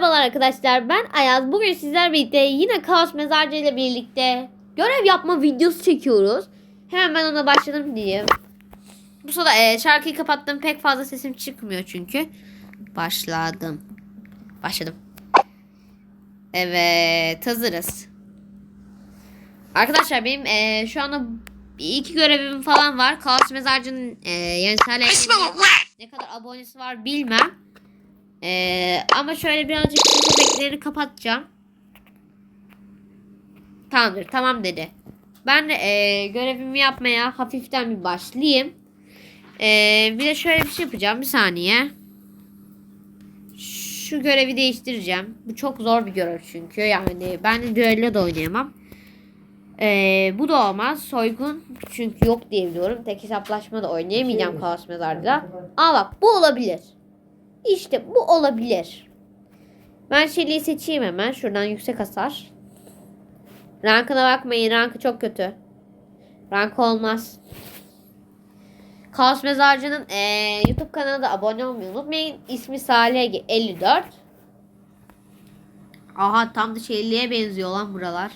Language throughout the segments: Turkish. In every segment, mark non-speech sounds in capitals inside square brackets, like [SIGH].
Merhabalar arkadaşlar ben Ayaz. Bugün sizler birlikte yine Kaos Mezarcı ile birlikte görev yapma videosu çekiyoruz. Hemen ben ona başladım diyeyim. Bu sırada e, şarkıyı kapattım pek fazla sesim çıkmıyor çünkü. Başladım. Başladım. Evet hazırız. Arkadaşlar benim e, şu anda iki görevim falan var. Kaos Mezarcı'nın e, yani ne kadar abonesi var bilmem. Ee, ama şöyle birazcık köpekleri kapatacağım. Tamamdır tamam dedi. Ben de e, görevimi yapmaya hafiften bir başlayayım. Ee, bir de şöyle bir şey yapacağım bir saniye. Şu görevi değiştireceğim. Bu çok zor bir görev çünkü. Yani ben de düello da oynayamam. Ee, bu da olmaz. Soygun çünkü yok diye biliyorum. Tek hesaplaşma da oynayamayacağım Kaos Mezar'da. Ama bak bu olabilir. İşte bu olabilir. Ben Shelly'yi seçeyim hemen. Şuradan yüksek hasar. Rankına bakmayın. Rankı çok kötü. Rank olmaz. Kaos Mezarcı'nın eee, YouTube kanalına abone olmayı unutmayın. İsmi Salih 54. Aha tam da Shelly'ye benziyor lan buralar.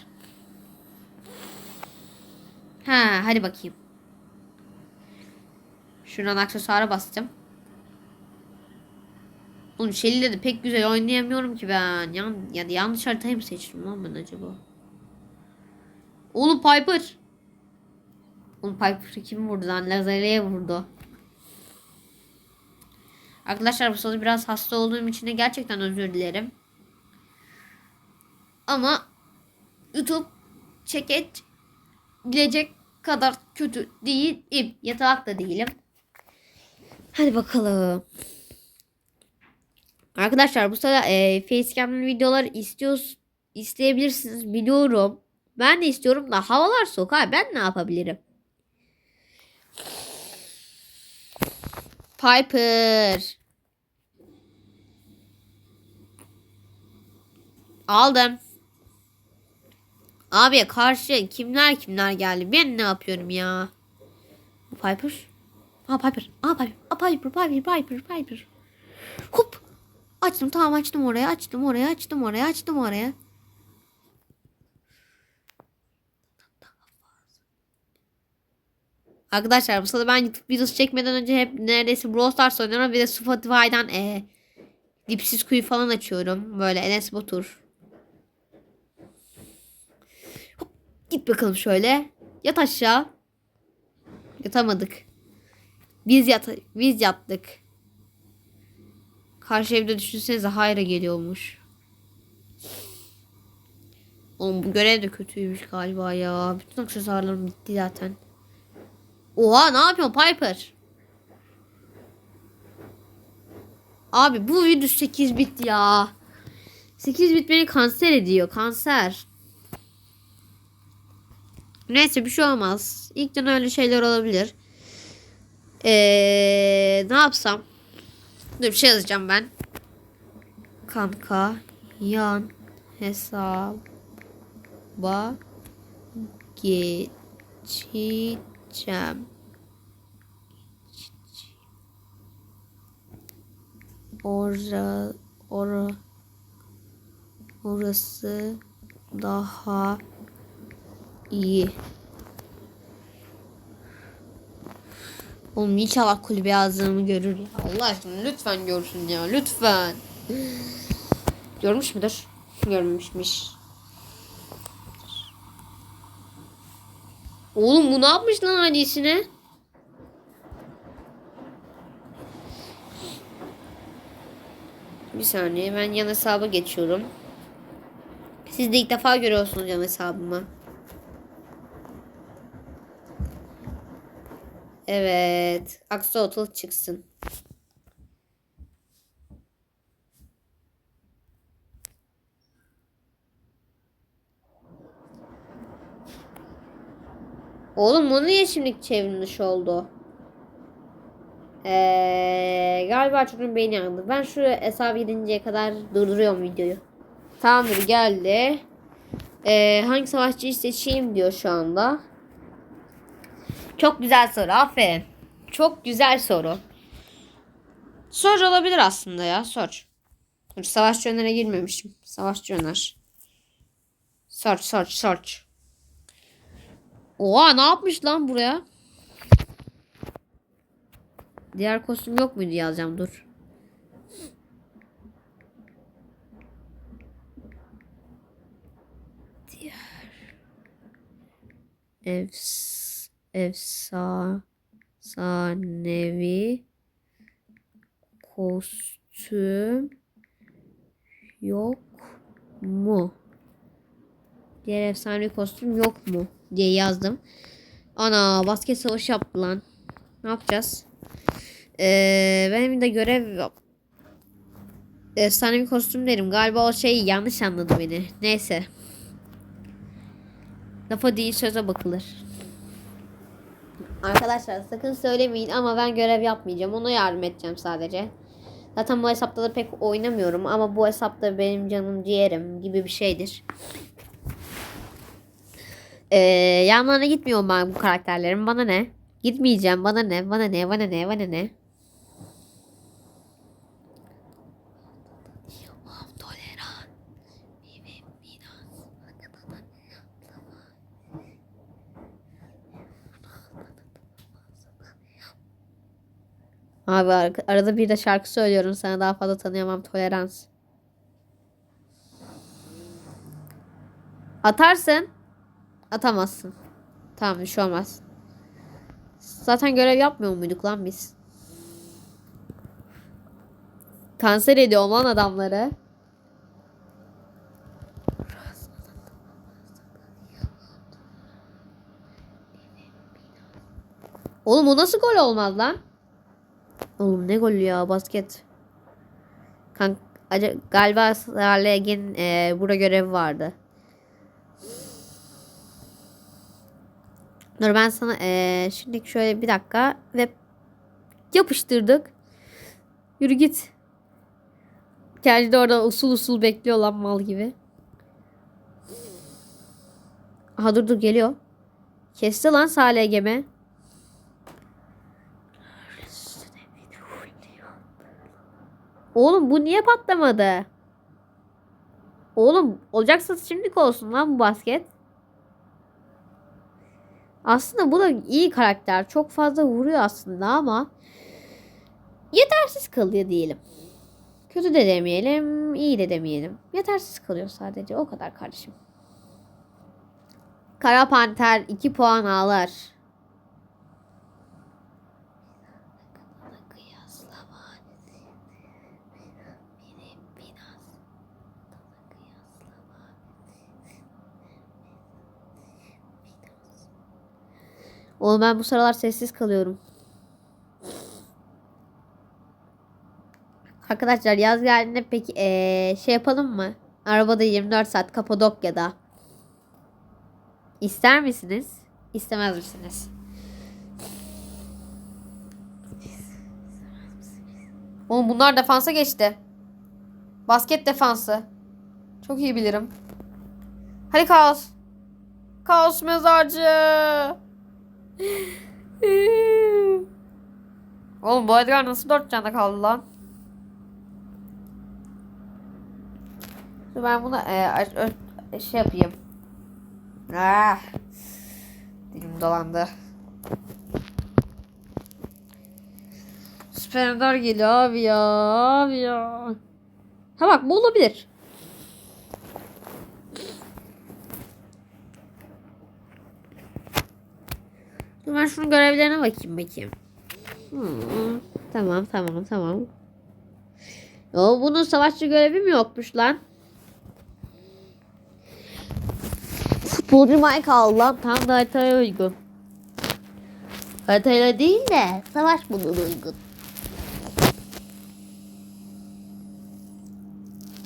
Ha hadi bakayım. Şuradan aksesuara bastım. Oğlum Shelly'le de pek güzel oynayamıyorum ki ben. Yan, ya yanlış haritayı mı seçtim lan ben acaba? Oğlum Piper. Oğlum Piper'ı kim vurdu lan? Lazer'e vurdu. Arkadaşlar bu sırada biraz hasta olduğum için de gerçekten özür dilerim. Ama YouTube çeket bilecek kadar kötü değilim. Yatalak da değilim. Hadi bakalım. Arkadaşlar bu sırada e, facecam'lı videolar istiyoruz, isteyebilirsiniz biliyorum. Ben de istiyorum da havalar soğuk abi ben ne yapabilirim? Piper. Aldım. Abi karşı kimler kimler geldi? Ben ne yapıyorum ya? Piper. Aa Piper. Aa Piper. Aa Piper. Piper. Piper. Piper. Hop. Açtım tamam açtım oraya açtım oraya açtım oraya açtım oraya. Arkadaşlar bu sırada ben YouTube videosu çekmeden önce hep neredeyse Brawl Stars oynuyorum. Bir de Spotify'dan e, dipsiz kuyu falan açıyorum. Böyle Enes Batur. Hop, git bakalım şöyle. Yat aşağı. Yatamadık. Biz yat biz yattık. Karşı evde düşünsenize hayra geliyormuş. Oğlum bu görev de kötüymüş galiba ya. Bütün aksesuarlarım bitti zaten. Oha ne yapıyorsun Piper? Abi bu virüs 8 bit ya. 8 bit beni kanser ediyor. Kanser. Neyse bir şey olmaz. İlkten öyle şeyler olabilir. Ee, ne yapsam? Dur bir şey yazacağım ben. Kanka yan hesaba geçeceğim. Ora, ora, orası daha iyi. Oğlum inşallah kulübe yazdığımı görür ya. Allah aşkına lütfen görsün ya lütfen. Görmüş müdür? Görmemişmiş. Oğlum bu ne yapmış lan ailesine? Bir saniye ben yan hesaba geçiyorum. Siz de ilk defa görüyorsunuz yan hesabımı. Evet. Axolotl çıksın. Oğlum bu niye şimdi çevrilmiş oldu? Ee, galiba çocuğun beyni yandı. Ben şu hesabı gidinceye kadar durduruyorum videoyu. Tamamdır geldi. Ee, hangi savaşçıyı seçeyim diyor şu anda. Çok güzel soru. Aferin. Çok güzel soru. Sor olabilir aslında ya. Sor. Dur savaşçı önere girmemişim. Savaşçı öner. Search search search. Oha ne yapmış lan buraya? Diğer kostüm yok muydu yazacağım dur. Diğer Efs efsanevi kostüm yok mu? Diğer efsanevi kostüm yok mu? diye yazdım. Ana basket savaşı yaptı lan. Ne yapacağız? Ee, benim de görev yok. Efsanevi kostüm derim. Galiba o şey yanlış anladı beni. Neyse. Lafa değil söze bakılır. Arkadaşlar sakın söylemeyin ama ben görev yapmayacağım. Ona yardım edeceğim sadece. Zaten bu hesapta da pek oynamıyorum ama bu hesapta benim canım ciğerim gibi bir şeydir. Ee, yanlarına gitmiyorum ben bu karakterlerin. Bana ne? Gitmeyeceğim. Bana ne? Bana ne? Bana ne? Bana ne? Abi ar- arada bir de şarkı söylüyorum sana daha fazla tanıyamam tolerans. Atarsın. Atamazsın. Tamam bir şey olmaz. Zaten görev yapmıyor muyduk lan biz? Kanser ediyorum lan adamları. Oğlum o nasıl gol olmaz lan? Oğlum ne golü ya basket. Kank galiba Sarlegin e, burada görevi vardı. Dur ben sana e, şimdi şöyle bir dakika ve yapıştırdık. Yürü git. Kendi de orada usul usul bekliyor lan mal gibi. Aha dur dur geliyor. Kesti lan Salih Oğlum bu niye patlamadı? Oğlum olacaksa şimdilik olsun lan bu basket. Aslında bu da iyi karakter. Çok fazla vuruyor aslında ama yetersiz kalıyor diyelim. Kötü de demeyelim, iyi de demeyelim. Yetersiz kalıyor sadece. O kadar kardeşim. Kara Panter 2 puan ağlar. Oğlum ben bu sıralar sessiz kalıyorum. Arkadaşlar yaz geldiğinde peki ee, şey yapalım mı? Arabada 24 saat Kapadokya'da. İster misiniz? İstemez misiniz? Oğlum bunlar defansa geçti. Basket defansı. Çok iyi bilirim. Hadi kaos. Kaos mezarcı. [LAUGHS] Oğlum bu Edgar nasıl dört canda kaldı lan? Ben buna e, şey yapayım. Ah. Dilim dolandı. Süper Ender geliyor abi ya. Abi ya. Ha bak bu olabilir. Dur ben şunun görevlerine bakayım bakayım. Hmm, tamam tamam tamam. O bunun savaşçı görevi mi yokmuş lan? Futbolcu Mike al lan tam da haritaya uygun. Haritayla değil de savaş bunun uygun.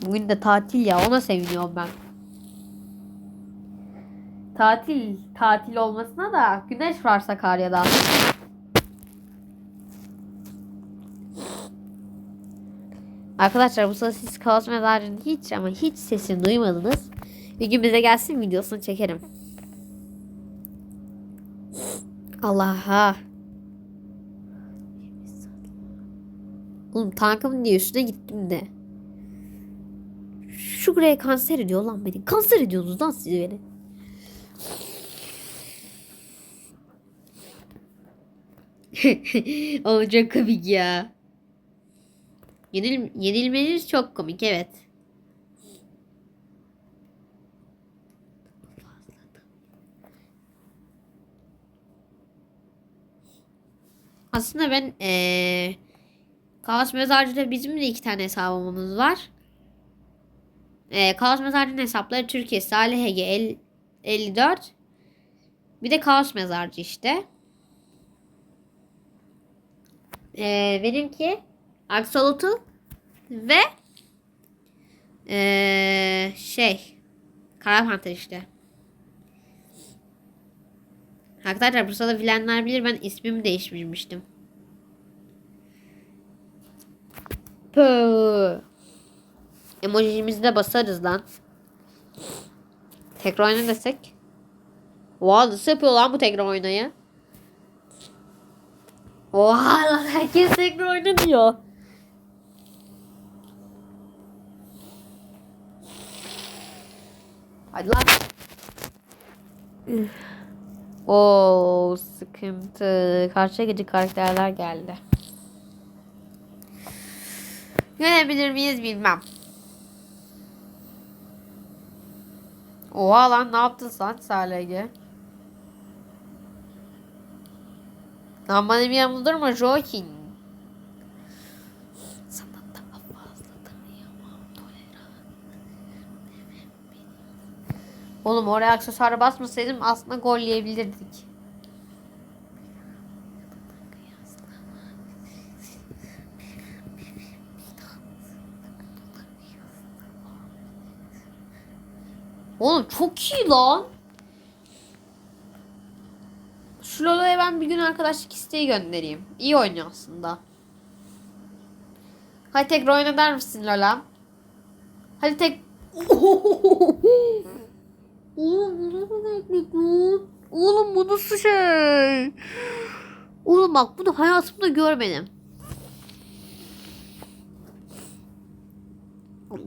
Bugün de tatil ya ona seviniyorum ben. Tatil, tatil olmasına da güneş var Sakarya'da. Arkadaşlar bu sırada siz kaos mezarının hiç ama hiç sesini duymadınız. Bir gün bize gelsin videosunu çekerim. Allah'a. Oğlum tankımın diye üstüne gittim de. Şu greye kanser ediyor lan beni. Kanser ediyorsunuz lan siz beni. [LAUGHS] Çok komik ya. Yenil, yenilmeniz çok komik evet. Aslında ben eee Kaos Mezarcı'da bizim de iki tane hesabımız var. Eee Kaos Mezarcı'nın hesapları Türkiye Salih Ege el- 54. Bir de Kaos Mezarcı işte. Eee benimki Axolotl ve eee şey Kara Panter işte. Arkadaşlar bu sırada bilenler bilir ben ismimi değiştirmiştim. Pö. Emojimizi de basarız lan. Tekrar oyna desek. Oha nasıl yapıyor lan bu tekrar oynayı? Oha herkes tekrar oyna diyor. Hadi lan. Oo sıkıntı. Karşıya gece karakterler geldi. Görebilir miyiz bilmem. Oha lan ne yaptın sen Salege? Lan bana bir yanımda durma Joaquin. Oğlum oraya aksesuarı basmasaydım aslında gol yiyebilirdik. Oğlum çok iyi lan. Şu Lola'ya ben bir gün arkadaşlık isteği göndereyim. İyi oynuyor aslında. Hadi tekrar oyna der misin Lola? Hadi tek... [LAUGHS] Oğlum bu nasıl teknik? Oğlum bu nasıl şey? Oğlum bak bunu hayatımda görmedim.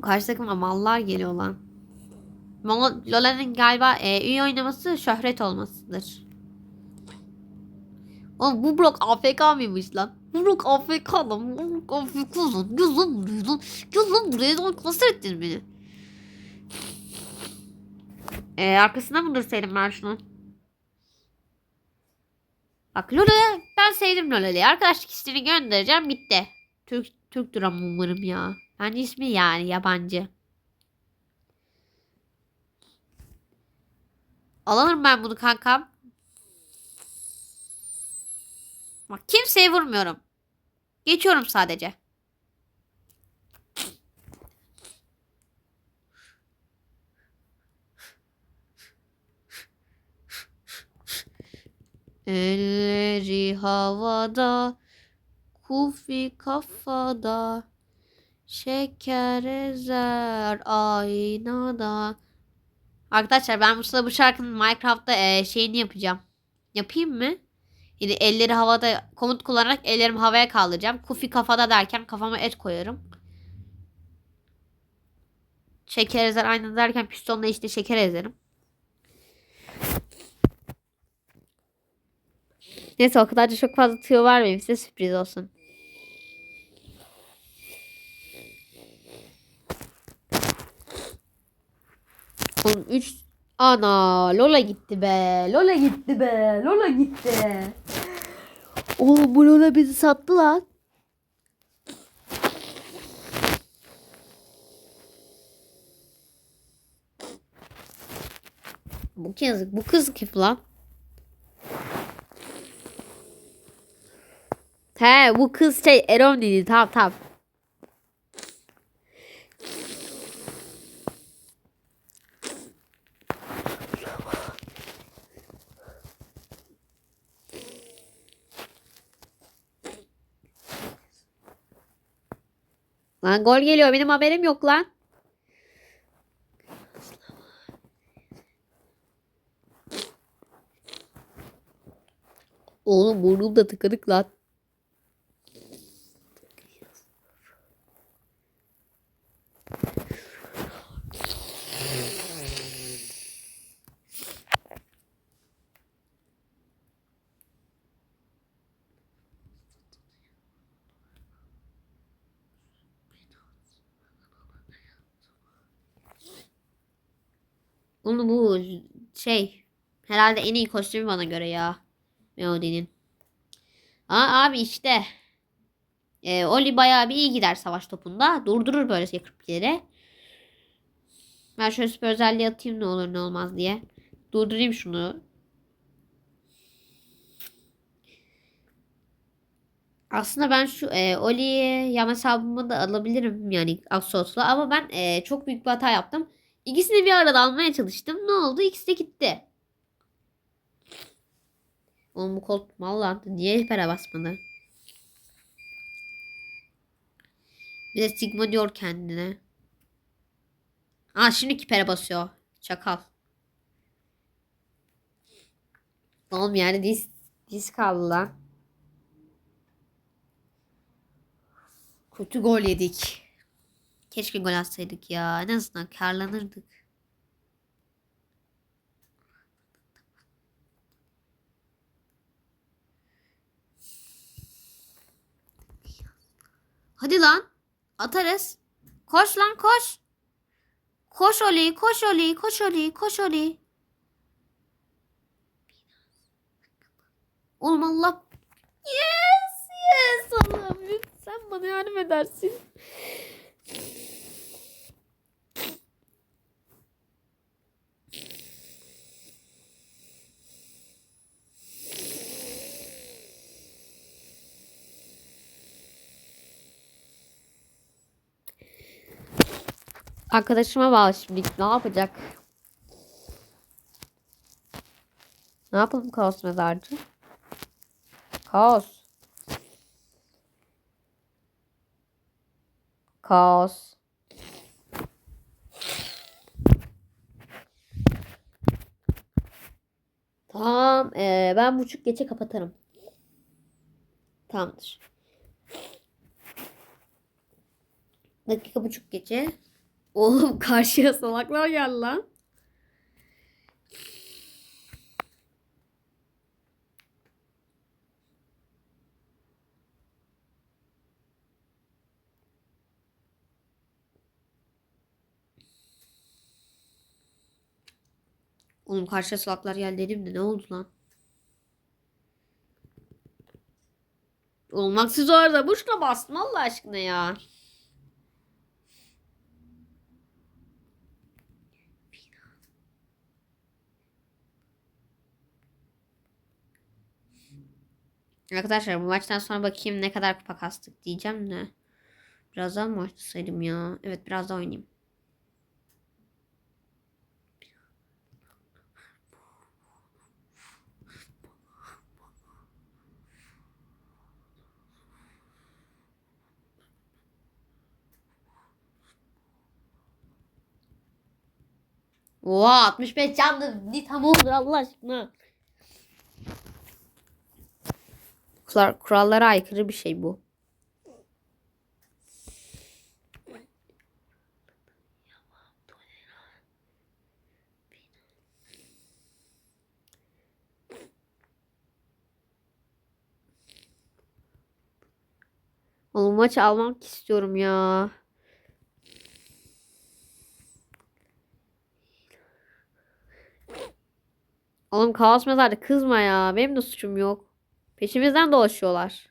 Karşı takıma mallar geliyor lan. Lola'nın galiba e, iyi oynaması şöhret olmasıdır. Oğlum bu blok AFK mıymış lan? Bu blok AFK lan. Bu blok AFK lan. Gel lan buraya lan. Gel lan buraya lan. Nasıl ettin beni? Ee, arkasına mı dursaydım ben şunu? Bak Lola ben sevdim Lola'yı. Arkadaşlık isteğini göndereceğim bitti. Türk Türk ama umarım ya. Ben ismi yani yabancı. Alırım ben bunu kankam. Bak kimseye vurmuyorum. Geçiyorum sadece. Elleri havada, kufi kafada, şeker ezer aynada. Arkadaşlar ben bu sırada bu şarkının Minecraft'ta e, şeyini yapacağım. Yapayım mı? Yine elleri havada komut kullanarak ellerimi havaya kaldıracağım. Kufi kafada derken kafama et koyarım. Şeker ezer aynı derken pistonla işte şeker ezerim. Neyse o kadar da çok fazla tüyo vermeyeyim size sürpriz olsun. Oğlum 3 Ana Lola gitti be. Lola gitti be. Lola gitti. Bu Lola bizi sattı lan. Bu yazık. Bu kız kim lan? He bu kız şey Eron dedi. Tamam tamam. Lan gol geliyor. Benim haberim yok lan. Oğlum burnum da tıkanık lan. Onu bu şey herhalde en iyi kostümü bana göre ya. Melody'nin. Aa abi işte. Ee, Oli bayağı bir iyi gider savaş topunda. Durdurur böyle yakıp. Ben şöyle süper özelliği atayım ne olur ne olmaz diye. Durdurayım şunu. Aslında ben şu e, Oli'yi yan hesabıma da alabilirim yani Absolut'la ama ben e, çok büyük bir hata yaptım. İkisini bir arada almaya çalıştım. Ne oldu? İkisi de gitti. Oğlum bu kol mal lan. Niye para basmadı? Bir de Sigma diyor kendine. Aa şimdi kipere basıyor. Çakal. Oğlum yani diz, diz kaldı lan. Kötü gol yedik. Keşke gol atsaydık ya. En azından karlanırdık. Hadi lan. Atarız. Koş lan koş. Koş Oli, koş Oli, koş Oli, koş Oli. Oğlum Allah. Yes, yes Allah'ım lütfen bana yardım edersin. Arkadaşıma bağlı şimdi. Ne yapacak? Ne yapalım kaos mezarcı? Kaos. Kaos. Tamam. ee, ben buçuk geçe kapatırım. Tamamdır. Dakika buçuk geçe. Oğlum karşıya salaklar geldi lan. Oğlum karşıya salaklar geldi dedim de ne oldu lan? Oğlum haksız orada boşuna bastım Allah aşkına ya. Arkadaşlar bu maçtan sonra bakayım ne kadar kupa kastık diyeceğim de. Biraz daha mı oynasaydım ya? Evet biraz daha oynayayım. Oha 65 canlı. Ne tam olur Allah aşkına. Kurallara aykırı bir şey bu. Oğlum maçı almak istiyorum ya. Oğlum kaos mezarda kızma ya. Benim de suçum yok. Peşimizden dolaşıyorlar.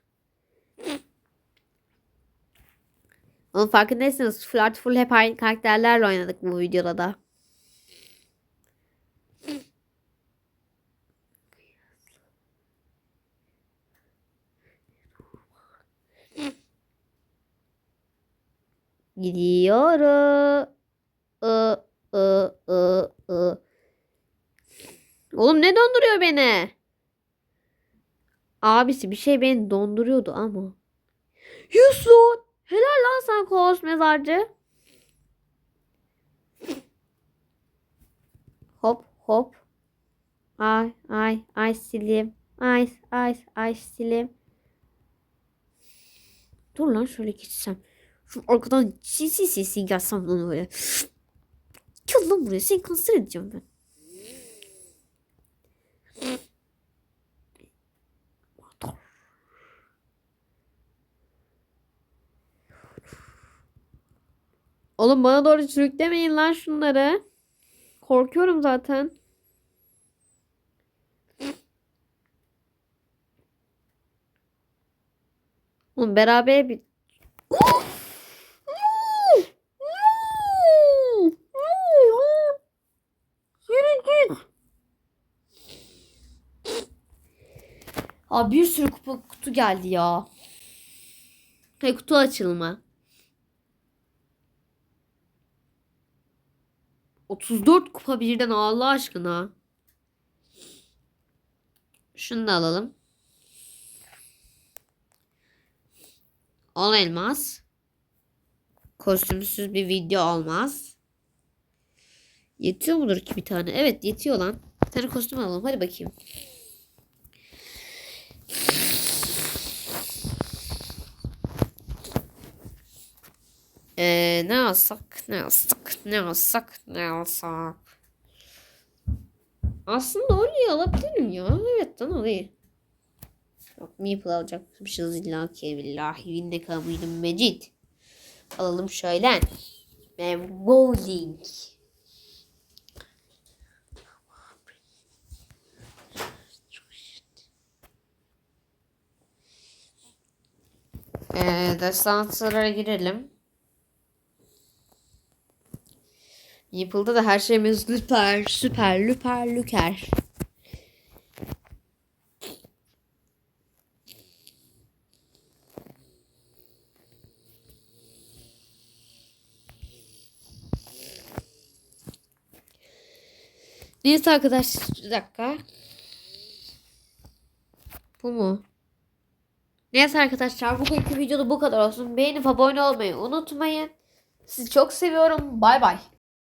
Oğlum farkındaysanız full artı full hep aynı karakterlerle oynadık bu videoda da. I, I. Oğlum ne donduruyor beni? Abisi bir şey beni donduruyordu ama. Yusuf! Helal lan sen kovos mezarcı. Hop hop. Ay ay ay silim. Ay ay ay silim. Dur lan şöyle geçsem. Şu arkadan sinsi sinsi gelsem lan böyle. Gel lan buraya seni kanser edeceğim ben. Oğlum bana doğru sürüklemeyin lan şunları. Korkuyorum zaten. Oğlum beraber bir... Abi bir sürü kupa kutu geldi ya. Hey, kutu açılma. 34 kupa birden Allah aşkına. Şunu da alalım. 10 elmas. Kostümsüz bir video olmaz. Yetiyor mudur ki bir tane? Evet yetiyor lan. Bir tane kostüm alalım. Hadi bakayım. Ee, ne alsak, ne alsak, ne alsak, ne alsak. Aslında Oli'yi alabilirim ya. Evet lan Oli. Yok Meeple alacakmışız illa ki billahi inne kabulüm mecid. Alalım şöyle. Ve bowling. Ee, destansilara girelim. Yapıldı da her şeyimiz süper, süper, lüper, lüker. Neyse arkadaşlar bir dakika. Bu mu? Neyse arkadaşlar bugünkü videoda bu kadar olsun. Beğenip abone olmayı unutmayın. Sizi çok seviyorum. Bay bay.